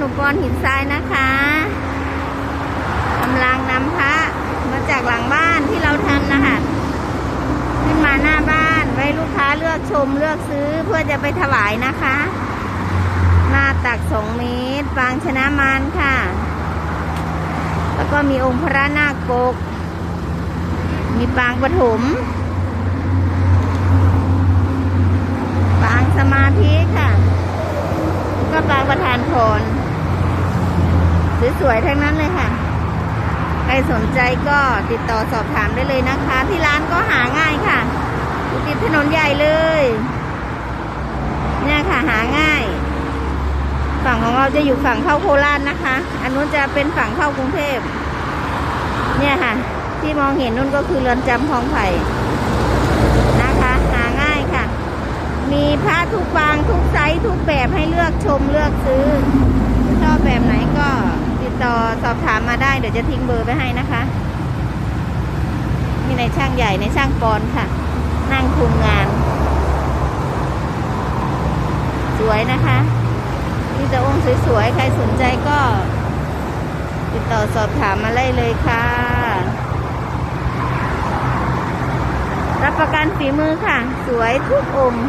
นุกรหินทรายนะคะกำลังนำพระมาจากหลังบ้านที่เราทำนะคะขึ้นมาหน้าบ้านไว้ลูกค้าเลือกชมเลือกซื้อเพื่อจะไปถวายนะคะ หน้าตักสองเมตร ปางชนะมารค่ะ แล้วก็มีองค์พระนาคปก มีปางปฐมปางสมาธิค่ะ ก็ปางประธานพร สวยๆทั้งนั้นเลยค่ะ ใครสนใจก็ติดต่อสอบถามได้เลยนะคะ ที่ร้านก็หาง่ายค่ะอยู่ติดถนนใหญ่เลย เนี่ยค่ะหาง่าย ฝั่งของเราจะอยู่ฝั่งเข้าโคราชนะคะ อันนู้นจะเป็นฝั่งเข้ากรุงเทพ เนี่ยค่ะ ที่มองเห็นนู่นก็คือเรือนจำคลองไผ่นะคะหาง่ายค่ะ มีพระทุกปางทุกไซส์ทุกแบบให้เลือกชมเลือกซื้อ ชอบแบบไหนก็ติดต่อ สอบถามมาได้เดี๋ยวจะทิ้งเบอร์ไปให้นะคะมีในช่างใหญ่ในช่างปอนค่ะ นั่งคุมงาน สวยนะคะมีแต่องค์สวยๆ ใครสนใจก็ ติดต่อสอบถามมาได้เลยค่ะ รับประกันฝีมือค่ะ สวยทุกองค์